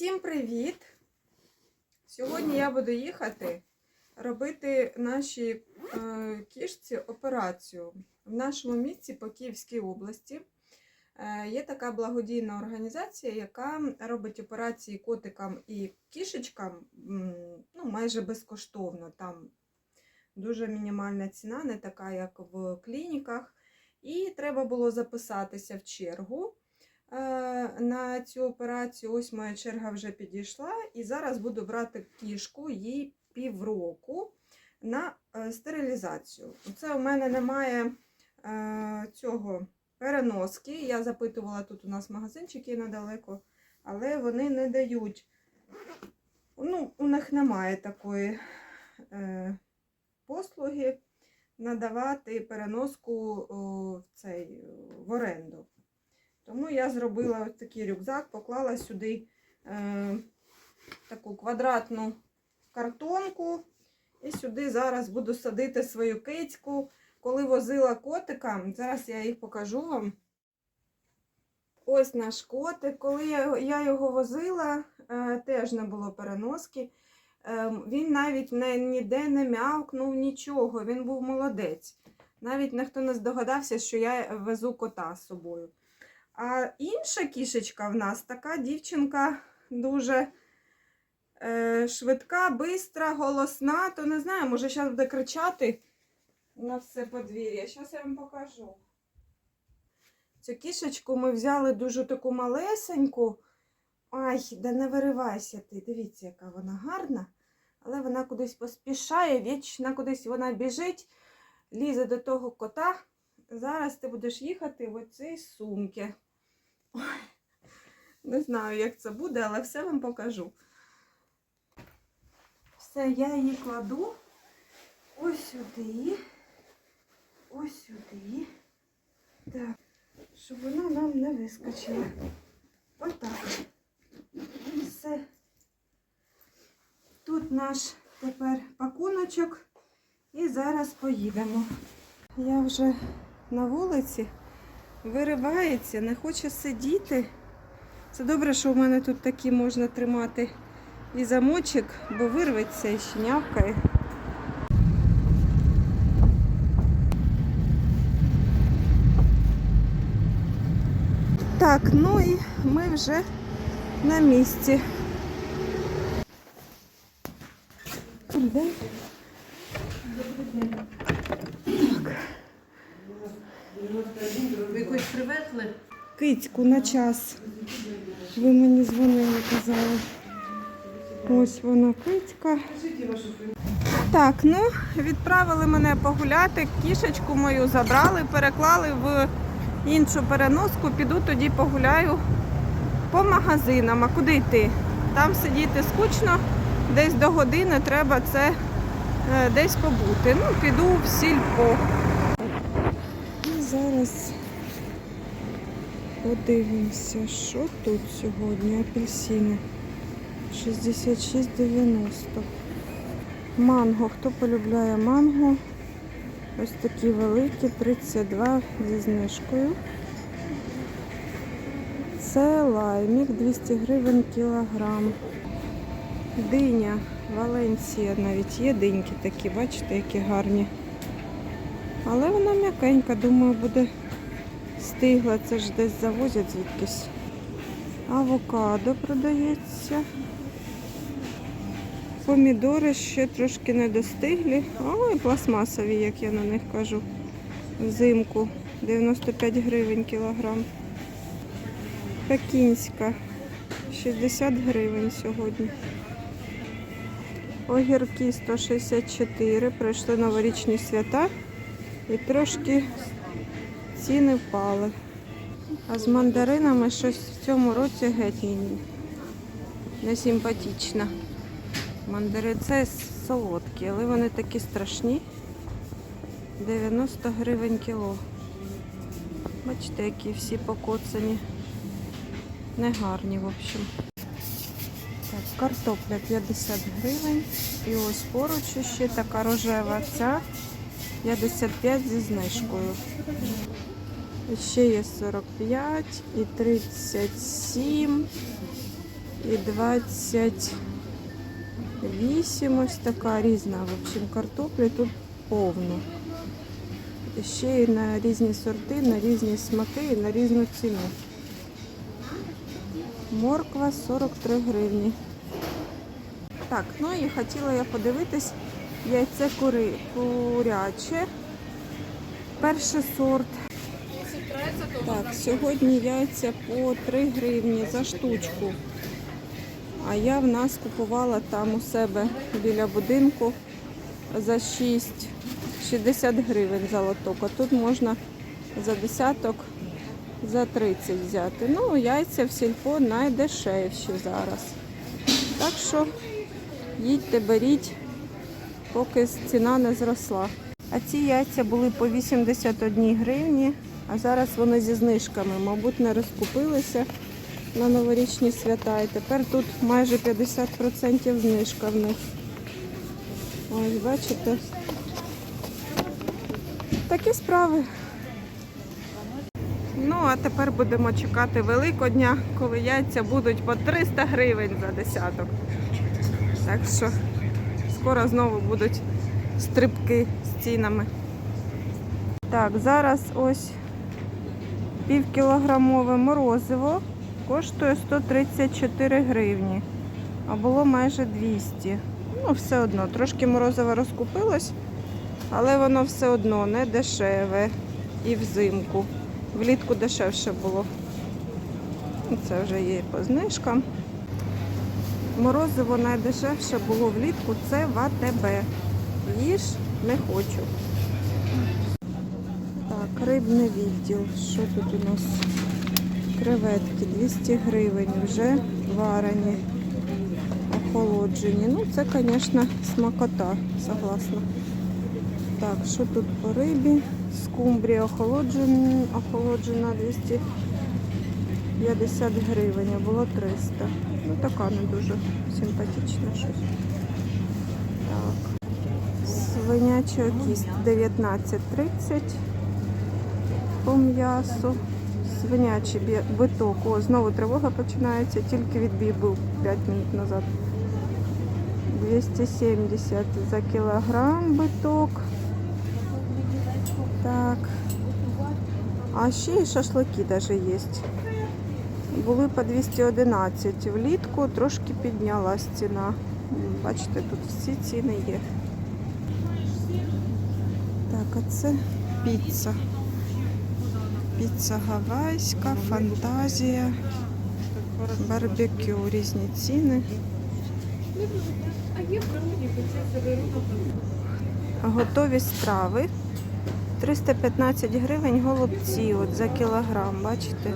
Всім привіт! Сьогодні я буду їхати робити нашій е, кішці операцію. В нашому місті по Київській області е, є така благодійна організація, яка робить операції котикам і кішечкам ну, майже безкоштовно. Там дуже мінімальна ціна, не така, як в клініках. І треба було записатися в чергу на цю операцію. Ось моя черга вже підійшла, і зараз буду брати кішку їй півроку на е, стерилізацію. Це у мене немає е, цього переноски. Я запитувала тут у нас магазинчик є недалеко, але вони не дають. Ну, у них немає такої е, послуги надавати переноску о, в цей в оренду. Тому я зробила ось такий рюкзак, поклала сюди е, таку квадратну картонку. І сюди зараз буду садити свою кицьку. Коли возила котика, зараз я їх покажу вам. Ось наш котик. Коли я, його возила, е, теж не було переноски. Е, він навіть не, ніде не м'явкнув нічого, він був молодець. Навіть ніхто не здогадався, що я везу кота з собою. А інша кішечка в нас така дівчинка дуже е, швидка, бистра, голосна, то не знаю, може зараз буде кричати на все подвір'я. Зараз я вам покажу. Цю кішечку ми взяли дуже таку малесеньку. Ай, да не виривайся ти. Дивіться, яка вона гарна. Але вона кудись поспішає, вічно кудись вона біжить, лізе до того кота. Зараз ти будеш їхати в оцій сумці. Ой, не знаю, як це буде, але все вам покажу. Все, я її кладу ось сюди. Ось сюди. Так, щоб вона нам не вискочила. Отак. Все. Тут наш тепер пакуночок. І зараз поїдемо. Я вже на вулиці виривається, не хоче сидіти. Це добре, що в мене тут такі можна тримати і замочок, бо вирветься і ще нявкає. Так, ну і ми вже на місці. Добрий день. Так. Ви якось привезли? Кицьку на час. Ви мені дзвонили, казали. Ось вона кицька. Так, ну, відправили мене погуляти, кішечку мою забрали, переклали в іншу переноску, піду тоді погуляю по магазинам. А куди йти? Там сидіти скучно, десь до години треба це е, десь побути. Ну, піду в сільпо. Зараз подивимося, що тут сьогодні. Апельсини 66,90. Манго. Хто полюбляє манго? Ось такі великі, 32 зі знижкою. Це лаймік 200 гривень кілограм. Диня, Валенсія навіть є диньки такі, бачите, які гарні. Але вона м'якенька, думаю, буде стигла. Це ж десь завозять звідкись. Авокадо продається. Помідори ще трошки не достиглі. Ой, пластмасові, як я на них кажу. Взимку 95 гривень кілограм. Пекінська 60 гривень сьогодні. Огірки 164, пройшли новорічні свята і трошки ціни впали. А з мандаринами щось в цьому році геть не симпатично. Мандари це солодкі, але вони такі страшні. 90 гривень кіло. Бачите, які всі покоцані. Негарні, в общем. Так, картопля 50 гривень. І ось поруч ще така рожева ця 55 зі знижкою. І Ще є 45 і 37. і 28 ось така різна. В общем, картоплі тут повно. І ще й на різні сорти, на різні смаки і на різну ціну. Морква 43 гривні. Так, ну і хотіла я подивитись яйце кури, куряче. Перший сорт. Так, сьогодні яйця по 3 гривні за штучку. А я в нас купувала там у себе біля будинку за 6, 60 гривень за лоток. А тут можна за десяток за 30 взяти. Ну, яйця в сільпо найдешевші зараз. Так що їдьте, беріть, поки ціна не зросла. А ці яйця були по 81 гривні, а зараз вони зі знижками, мабуть, не розкупилися на новорічні свята. І тепер тут майже 50% знижка в них. Ось, бачите. Такі справи. Ну, а тепер будемо чекати Великодня, коли яйця будуть по 300 гривень за десяток. Так що скоро знову будуть стрибки з цінами. Так, зараз ось півкілограмове морозиво коштує 134 гривні, а було майже 200. Ну, все одно, трошки морозиво розкупилось, але воно все одно не дешеве і взимку. Влітку дешевше було. Це вже є по знижкам. Морозиво найдешевше було влітку, це в. Їж не хочу. Рибний відділ. Що тут у нас? Креветки 200 гривень, вже варені, охолоджені. Ну, це, звісно, смакота, согласна. Так, що тут по рибі? Скумбрія охолоджена, охолоджена 250 гривень, а було 300. Ну, така не дуже симпатична щось. Так. Свинячий кіст 19.30 по м'ясу. Свинячий биток. О, знову тривога починається, тільки відбій був 5 минут назад. 270 за кілограм биток. Так. А ще і шашлики навіть є. Були по 211 влітку, трошки піднялась ціна. Бачите, тут всі ціни є. Так, а це піца. Піца гавайська, фантазія, барбекю, різні ціни. Готові страви. 315 гривень голубці от за кілограм, бачите?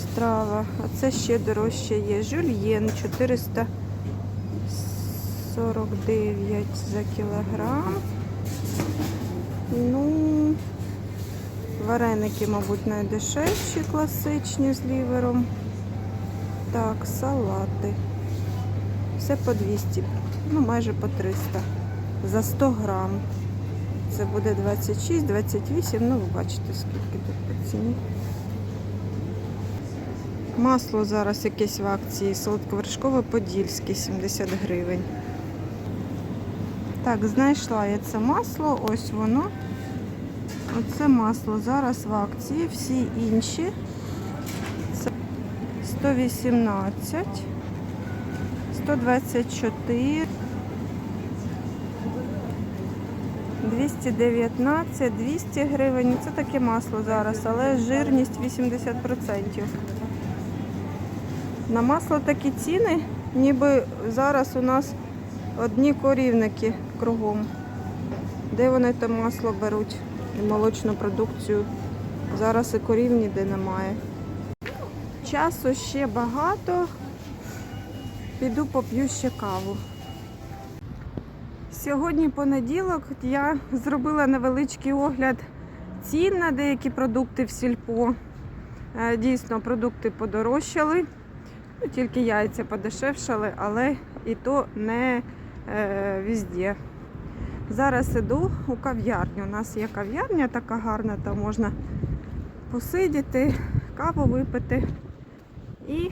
Страва. А це ще дорожче є. Жюльєн 449 за кілограм. Ну, вареники, мабуть, найдешевші, класичні з лівером. Так, салати. Все по 200, ну майже по 300 за 100 грам. Це буде 26, 28, ну ви бачите, скільки тут по ціні. Масло зараз якесь в акції, солодковершкове подільське 70 гривень. Так, знайшла я це масло, ось воно. Оце масло зараз в акції, всі інші. Це 118, 124, 219, 200 гривень. Це таке масло зараз, але жирність 80%. На масло такі ціни, ніби зараз у нас одні корівники кругом. Де вони те масло беруть і молочну продукцію? Зараз і корів ніде немає. Часу ще багато. Піду поп'ю ще каву. Сьогодні понеділок я зробила невеличкий огляд цін на деякі продукти в сільпо. Е, Дійсно, продукти подорожчали. Ну, тільки яйця подешевшали, але і то не е, везде. Зараз іду у кав'ярню. У нас є кав'ярня така гарна, там можна посидіти, каву випити і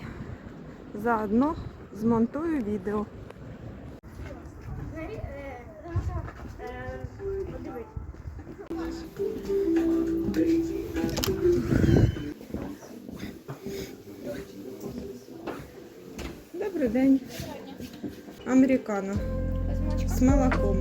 заодно змонтую відео. Добрий день. Американо. З молоком.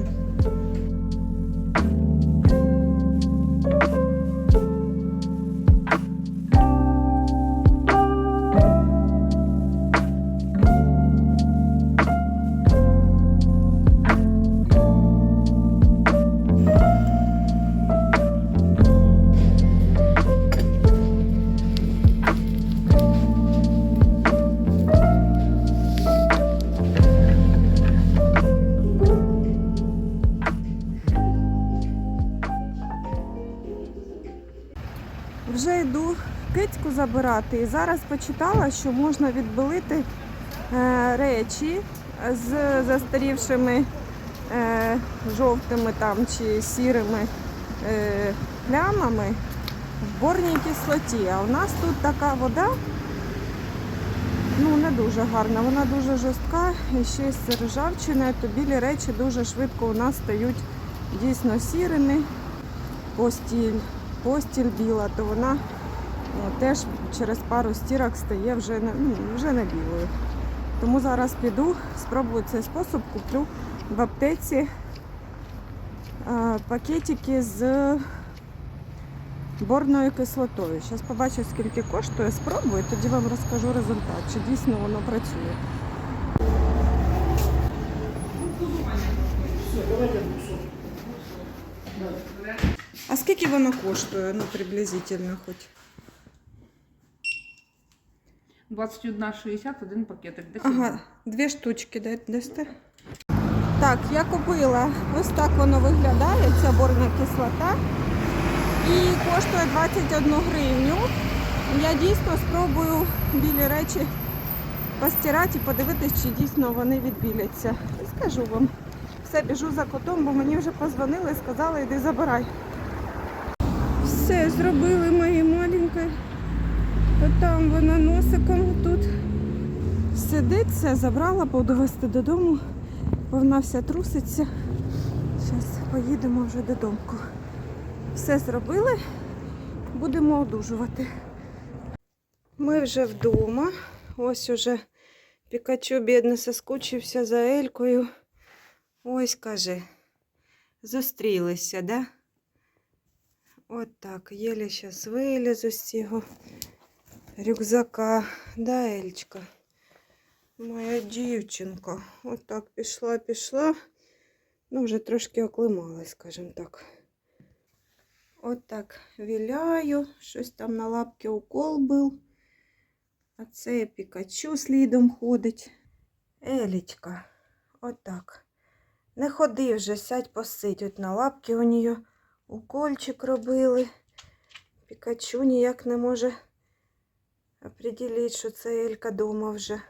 Забирати і зараз почитала, що можна відбілити е, речі з застарівшими е, жовтими там чи сірими е, плямами в борній кислоті. А у нас тут така вода, ну не дуже гарна, вона дуже жорстка і ще з ржавчиною, то білі речі дуже швидко у нас стають дійсно сірими. Постіль постіль біла, то вона теж через пару стірок стає вже не, ну, вже не білою. Тому зараз піду, спробую цей спосіб, куплю в аптеці е, пакетики з борною кислотою. Зараз побачу, скільки коштує, спробую, тоді вам розкажу результат, чи дійсно воно працює. А скільки воно коштує, ну, приблизительно хоч? 21,60 один пакетик. Ага, дві штучки да- дасте. Так, я купила. Ось так воно виглядає, ця борна кислота. І коштує 21 гривню. Я дійсно спробую білі речі постирати і подивитись, чи дійсно вони відбіляться. І скажу вам. Все, біжу за котом, бо мені вже позвонили і сказали, йди забирай. Все зробили мої маленькі. Отам вона носиком тут сидить, забрала, буду вести додому, бо вона вся труситься. Зараз поїдемо вже додому. Все зробили, будемо одужувати. Ми вже вдома. Ось уже Пікачу бідно соскучився за Елькою. Ось каже, зустрілися, да? От так, єлі зараз вилізу з цього рюкзака. Да, Ельчка? Моя дівчинка. От так пішла, пішла. Ну, вже трошки оклималась, скажімо так. От так віляю. Щось там на лапки укол був. А це Пікачу слідом ходить. Елічка. От так. Не ходи вже, сядь посидь. От на лапки у нього укольчик робили. Пікачу ніяк не може определити, що це Елька дома вже.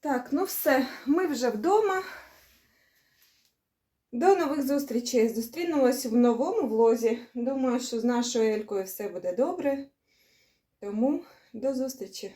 Так, ну все, ми вже вдома. До нових зустрічей. Зустрінемось в новому влозі. Думаю, що з нашою Елькою все буде добре. Тому до зустрічі!